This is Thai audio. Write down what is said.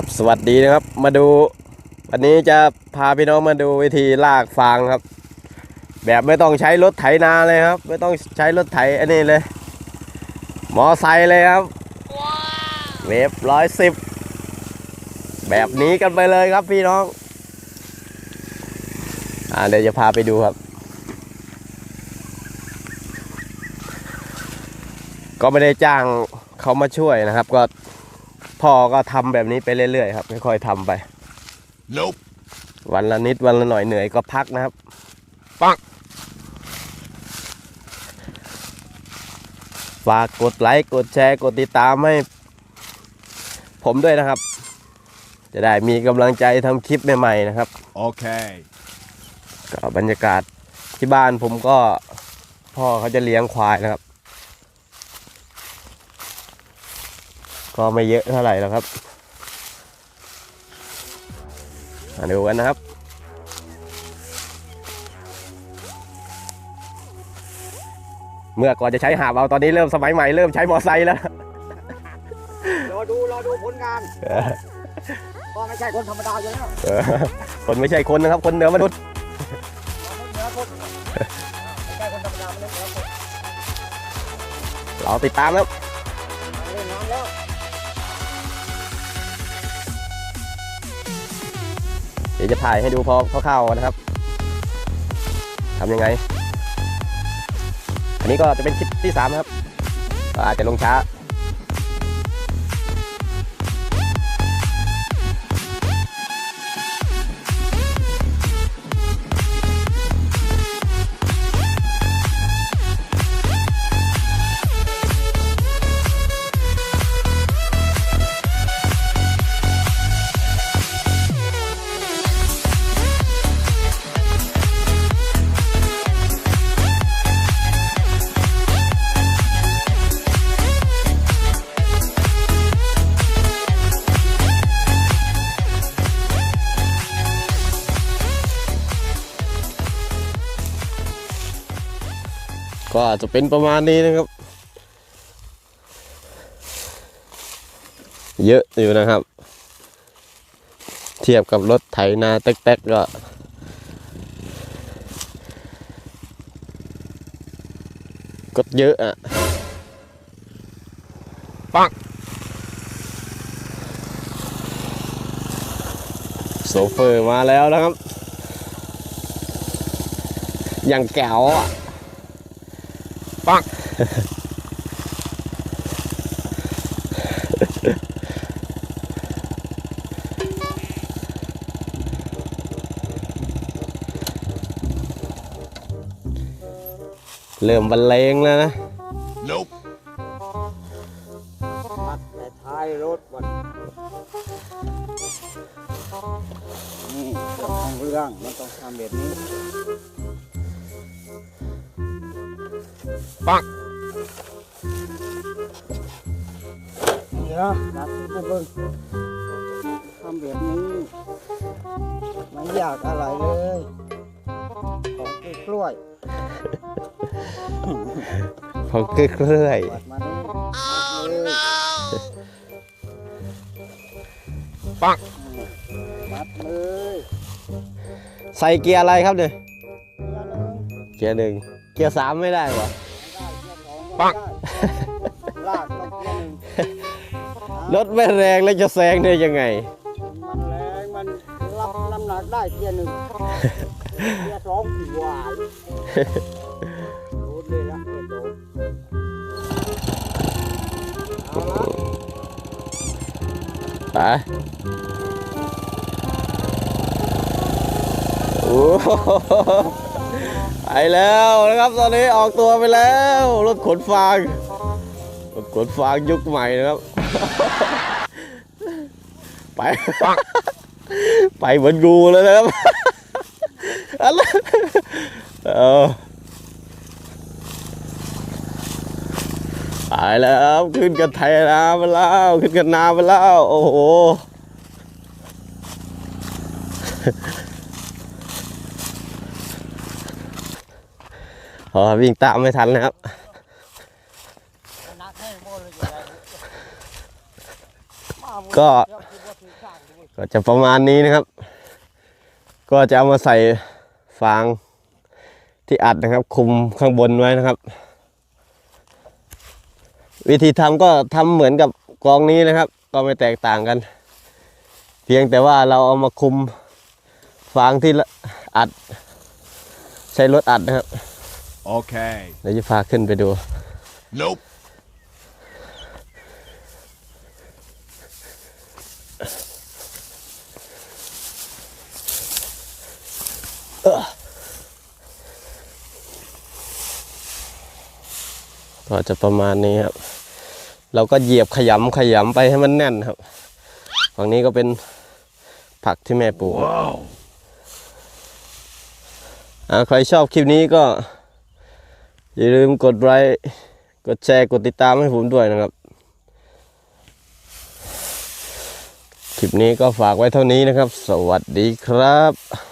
ครับสวัสดีนะครับมาดู วันนี้จะพาพี่น้องมาดูวิธีลากฟางครับ แบบไม่ต้องใช้รถไถนาเลยครับ ไม่ต้องใช้รถไถอันนี้เลย มอไซค์เลยครับ เวฟร้อยสิบแบบนี้กันไปเลยครับพี่น้อง อ่าเดี๋ยวจะพาไปดูครับ ก็ไม่ได้จ้างเขามาช่วยนะครับ ก็ พ่อก็ทำแบบนี้ไปเรื่อยๆครับค่อยๆทำไป Nope. วันละนิดวันละหน่อยเหนื่อยก็พักนะครับ ปังฝากกดไลค์กดแชร์กดติดตามให้ผมด้วยนะครับ จะได้มีกำลังใจทำคลิปใหม่ๆนะครับ Okay. ก็บรรยากาศที่บ้านผมก็พ่อเขาจะเลี้ยงควายนะครับ ก็ไม่เยอะเท่าไหร่แล้วครับมาดูกันนะครับ เมื่อก่อนจะใช้หาบเอาตอนนี้เริ่มสมัยใหม่เริ่มใช้มอไซค์แล้ว รอดูรอดูผลงานก็ไม่ใช่คนธรรมดาอยู่แล้วเออคนไม่ใช่คนนะครับ คนเหนือมนุษย์เราไม่เหนือคน เดี๋ยวจะถ่ายให้ดูพอคร่าวๆนะครับทำยังไง อันนี้ก็จะเป็นคลิปที่สามครับ อาจจะลงช้า ก็อาจจะเป็นประมาณนี้นะครับ เยอะอยู่นะครับ เทียบกับรถไถนาแต๊กๆก็ก็เยอะอะ ปังโซเฟอร์มาแล้วนะครับ อย่างแก๋วอะ ปังเริ่มบรรเลงแล้วนะ Nope. มัดในท้ายรถวันนี่เจ้าของเรื่องมันต้องทำแบบนี้ ปังนี่นะตัดไปเบิ่งทำแบบนี้ไม่ยากอะไรเลยของกล้วยของเกลื่อยๆวัดมานี่เลยปังมัดเลยๆใส่เกียร์อะไรครับเนี่ยเรือหนึ่งเกียร์หนึ่งเกียร์สามไม่ได้เหรอ ปังลากลงเกียร์หนึ่งรถไม่แรงแล้วจะแซงได้ยังไง มันแรงมันรับน้ำหนักได้เกียร์หนึ่งเกียร์สองหวายโดนเลยละเกียร์สองเอาละไปโอ้โห ไปแล้วนะครับตอนนี้ออกตัวไปแล้วรถขนฟางรถขนฟางยุคใหม่นะครับ ไป ไปเหมือนงูเลยนะครับอะไรเออไปแล้วขึ้นกันไทยนาไปแล้วขึ้นกันนาไปแล้วโอ้โห อ๋อวิ่งตามไม่ทันนะครับก็ก็จะประมาณนี้นะครับ ก็จะเอามาใส่ฟางที่อัดนะครับ คุมข้างบนไว้นะครับ วิธีทำก็ทำเหมือนกับกองนี้นะครับ ก็ไม่แตกต่างกัน เพียงแต่ว่าเราเอามาคุมฟางที่อัด ใช้รถอัดนะครับ Okay. เดี๋ยวจะพาขึ้นไปดู Nope. ก็จะประมาณนี้ครับ เราก็เหยียบขยำขยำไปให้มันแน่นครับ ฝั่งนี้ก็เป็นผักที่แม่ปลูก Wow. อ่าใครชอบคลิปนี้ก็ อย่าลืมกดไลค์กดแชร์กดติดตามให้ผมด้วยนะครับ คลิปนี้ก็ฝากไว้เท่านี้นะครับ สวัสดีครับ